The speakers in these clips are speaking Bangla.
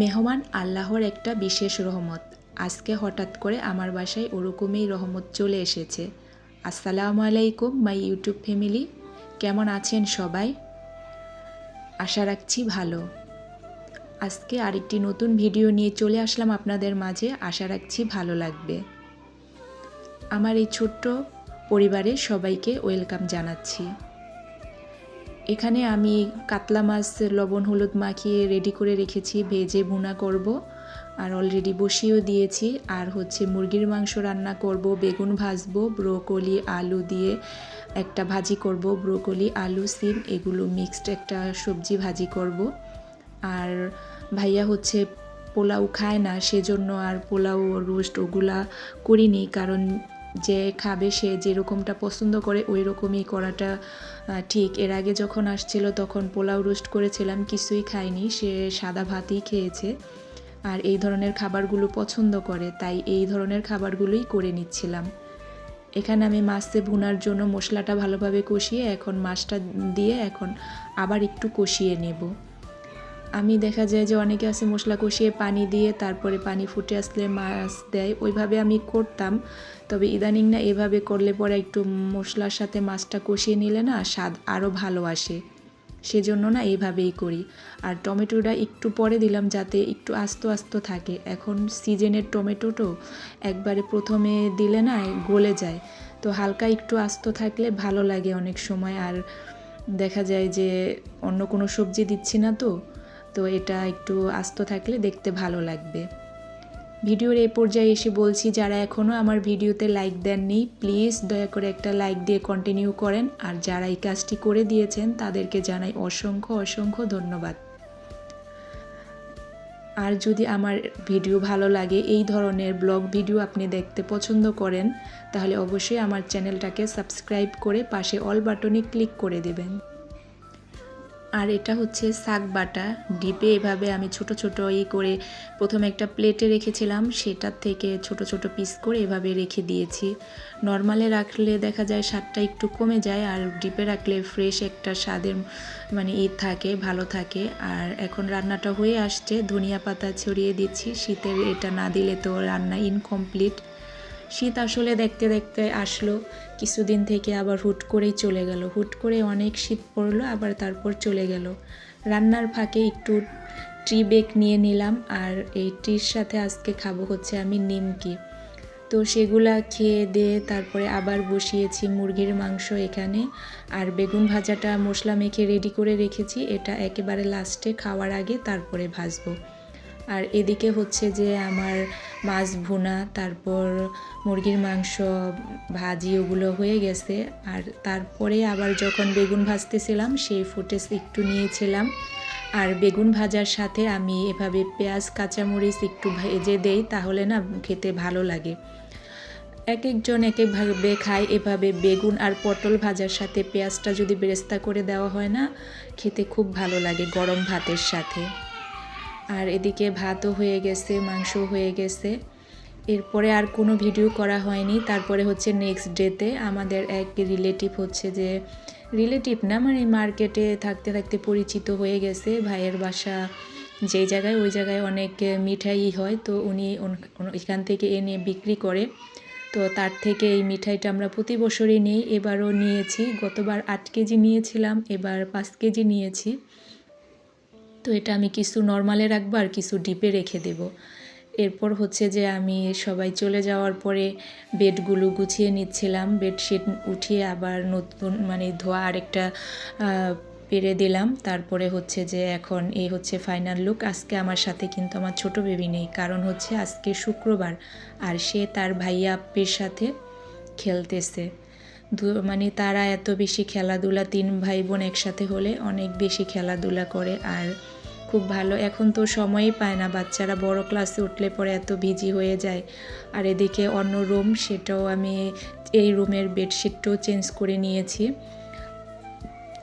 মেহমান আল্লাহর একটা বিশেষ রহমত। আজকে হঠাৎ করে আমার বাসায় ওরকমই রহমত চলে এসেছে। আসসালামু আলাইকুম, মাই ইউটিউব ফ্যামিলি। কেমন আছেন সবাই? আশা রাখছি ভালো। আজকে আরেকটি নতুন ভিডিও নিয়ে চলে আসলাম আপনাদের মাঝে। আশা রাখছি ভালো লাগবে। আমার এই ছোট্ট পরিবারের সবাইকে ওয়েলকাম জানাচ্ছি। এখানে আমি কাতলা মাছ, লবণ, হলুদ মাখিয়ে রেডি করে রেখেছি, ভেজে ভুনা করব। আর অলরেডি বসিয়েও দিয়েছি। আর হচ্ছে মুরগির মাংস রান্না করব, বেগুন ভাজবো, ব্রোকলি, আলু দিয়ে একটা ভাজি করব, ব্রোকলি, আলু, সিম, এগুলো মিক্সড একটা সবজি ভাজি করব। আর ভাইয়া হচ্ছে পোলাও খায় না, সেজন্য আর পোলাও রোস্ট ওগুলা করিনি। কারণ যে খাবে সে যেরকমটা পছন্দ করে ওই রকমই করাটা ঠিক। এর আগে যখন আসছিল তখন পোলাও রোস্ট করেছিলাম, কিছুই খায়নি সে সাদা ভাতই খেয়েছে। আর এই ধরনের খাবারগুলো পছন্দ করে, তাই এই ধরনের খাবারগুলোই করে নিচ্ছিলাম। এখানে আমি মাছে ভুনার জন্য মশলাটা ভালোভাবে কষিয়ে এখন মাছটা দিয়ে এখন আবার একটু কষিয়ে নেব। আমি দেখা যায় যে অনেকে আছে মশলা কষিয়ে পানি দিয়ে তারপরে পানি ফুটে আসলে মাছ দেয়। ওইভাবে আমি করতাম। তবে ইদানিং না এভাবে করলে পরে একটু মশলার সাথে মাছটা কষিয়ে নিলে না স্বাদ আরও ভালো আসে। সেজন্য না এইভাবেই করি। আর টমেটোটা একটু পরে দিলাম যাতে একটু আস্ত আস্ত থাকে। এখন সিজনের টমেটো তো একবারে প্রথমে দিলে না গলে যায়। তো হালকা একটু আস্ত থাকলে ভালো লাগে অনেক সময়। আর দেখা যায় যে অন্য কোনো সবজি দিচ্ছি না তো। তো এটা একটু আস্ত থাকলে দেখতে ভালো লাগবে। ভিডিওর এই পর্যায়ে এসে বলছি, যারা এখনও আমার ভিডিওতে লাইক দেননি প্লিজ দয়া করে একটা লাইক দিয়ে কন্টিনিউ করেন। আর যারা এই কাজটি করে দিয়েছেন, তাদেরকে জানাই অসংখ্য অসংখ্য ধন্যবাদ। আর যদি আমার ভিডিও ভালো লাগে, এই ধরনের ব্লগ ভিডিও আপনি দেখতে পছন্দ করেন, তাহলে অবশ্যই আমার চ্যানেলটাকে সাবস্ক্রাইব করে পাশে অল বাটনে ক্লিক করে দেবেন। আর এটা হচ্ছে শাক বাটা। ডিপে এভাবে আমি ছোট ছোট ই করে প্রথমে একটা প্লেটে রেখেছিলাম, সেটার থেকে ছোট ছোট পিস করে এভাবে রেখে দিয়েছি। নর্মালে রাখলে দেখা যায় স্বাদটা একটু কমে যায়, আর ডিপে রাখলে ফ্রেশ একটা স্বাদের মানে ই থাকে, ভালো থাকে। আর এখন রান্নাটা হয়ে আসছে, ধনিয়া পাতা ছড়িয়ে দিচ্ছি। শীতের এটা না দিলে তো রান্না ইনকমপ্লিট শীত আসলে দেখতে দেখতে আসলো, কিছুদিন থেকে আবার হুট করেই চলে গেল। হুট করে অনেক শীত পড়ল, আবার তারপর চলে গেল। রান্নার ফাঁকে একটু ট্রি বেক নিয়ে নিলাম, আর এই ট্রির সাথে আজকে খাব হচ্ছে আমি নিমকি। তো সেগুলা খেয়ে দিয়ে তারপরে আবার বসিয়েছি মুরগির মাংস এখানে, আর বেগুন ভাজাটা মশলা মেখে রেডি করে রেখেছি। এটা একেবারে লাস্টে খাওয়ার আগে তারপরে ভাজবো। আর এদিকে হচ্ছে যে আমার মাছ ভুনা, তারপর মুরগির মাংস, ভাজি ওগুলো হয়ে গেছে। আর তারপরে আবার যখন বেগুন ভাজতেছিলাম, সেই ফুটেজ একটু নিয়েছিলাম। আর বেগুন ভাজার সাথে আমি এভাবে পেঁয়াজ, কাঁচামরিচ একটু ভেজে দেই, তাহলে না খেতে ভালো লাগে। এক একজন এক একভাবে খায়, এভাবে বেগুন আর পটল ভাজার সাথে পেঁয়াজটা যদি বেরেস্তা করে দেওয়া হয় না, খেতে খুব ভালো লাগে গরম ভাতের সাথে। আর এদিকে ভাতও হয়ে গেছে মাংস হয়ে গেছে। এরপরে আর কোনো ভিডিও করা হয়নি। তারপরে হচ্ছে নেক্সট ডেতে আমাদের এক রিলেটিভ হচ্ছে যে রিলেটিভ না মানে মার্কেটে থাকতে থাকতে পরিচিত হয়ে গেছে। ভাইয়ের বাসা যেই জায়গায়, ওই জায়গায় অনেক মিঠাই হয়। তো উনি এখান থেকে এনে বিক্রি করে। তো তার থেকে এই মিঠাইটা আমরা প্রতি বছরই নিই। এবারও নিয়েছি। গতবার আট কেজি নিয়েছিলাম, এবার পাঁচ কেজি নিয়েছি। তো এটা আমি কিছু নর্মালে রাখব আর কিছু ডিপে রেখে দেব। এরপর হচ্ছে যে আমি সবাই চলে যাওয়ার পরে বেডগুলো গুছিয়ে নিচ্ছিলাম। বেডশিট উঠিয়ে আবার নতুন মানে ধোয়া আরেকটা পেরে দিলাম। তারপরে হচ্ছে যে এখন এই হচ্ছে ফাইনাল লুক আজকে আমার সাথে কিন্তু আমার ছোট বেবি নেই। কারণ হচ্ছে আজকে শুক্রবার আর সে তার ভাইয়া সাথে খেলতেছে। মানে তারা এত বেশি খেলাধুলা, তিন ভাই বোন একসাথে হলে অনেক বেশি খেলাধুলা করে। আর খুব ভালো। এখন তো সময়ই পায় না, বাচ্চারা বড় ক্লাসে উঠলে পরে এত বিজি হয়ে যায়। আর এদিকে অন্য রুম, সেটাও আমি এই রুমের বেডশিটটাও চেঞ্জ করে নিয়েছি।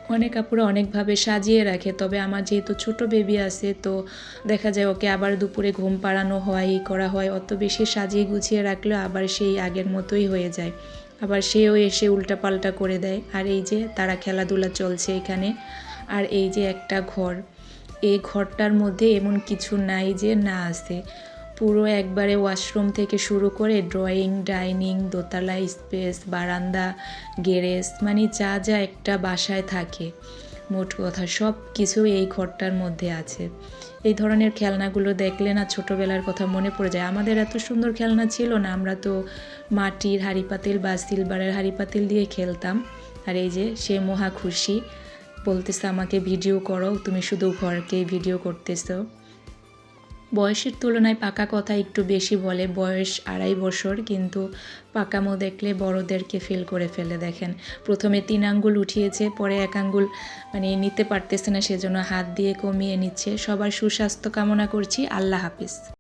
অনেক আপুরা অনেকভাবে সাজিয়ে রাখে, তবে আমার যেহেতু ছোট বেবি আছে, তো দেখা যায় ওকে আবার দুপুরে ঘুম পাড়ানো হয় করা হয়, অত বেশি সাজিয়ে গুছিয়ে রাখলেও আবার সেই আগের মতোই হয়ে যায়। আবার সেও এসে উল্টাপাল্টা করে দেয়। আর এই যে তারা খেলাধুলা চলছে এখানে। আর এই যে একটা ঘর। এই ঘরটার মধ্যে এমন কিছু নাই যে না আছে। পুরো একবারে ওয়াশরুম থেকে শুরু করে ড্রয়িং, ডাইনিং, দোতলা, স্পেস, বারান্দা, গ্যারেজ মানে যা যা একটা বাসায় থাকে। মোট কথা সব কিছু এই ঘরটার মধ্যে আছে। এই ধরনের খেলনাগুলো দেখলে না ছোটোবেলার কথা মনে পড়ে যায়। আমাদের এত সুন্দর খেলনা ছিল না, আমরা তো মাটির হাঁড়ি পাতিল বা সিলভারের হাঁড়ি পাতিল দিয়ে খেলতাম। আর এই যে সে মহা খুশি। বলতেছে, আমাকে ভিডিও করো তুমি শুধু ঘরকে ভিডিও করতেছো। বয়সের তুলনায় পাকা কথা একটু বেশি বলে, বয়স আড়াই বছর, কিন্তু পাকামো দেখলে বড়দেরকে ফিল করে ফেলে, দেখেন। প্রথমে তিন আঙ্গুল উঠিয়েছে, পরে এক আঙ্গুল মানে নিতে পারতেছে না, সেজন্য হাত দিয়ে কমিয়ে নিচ্ছে। সবার সুস্বাস্থ্য কামনা করছি, আল্লাহ হাফিজ।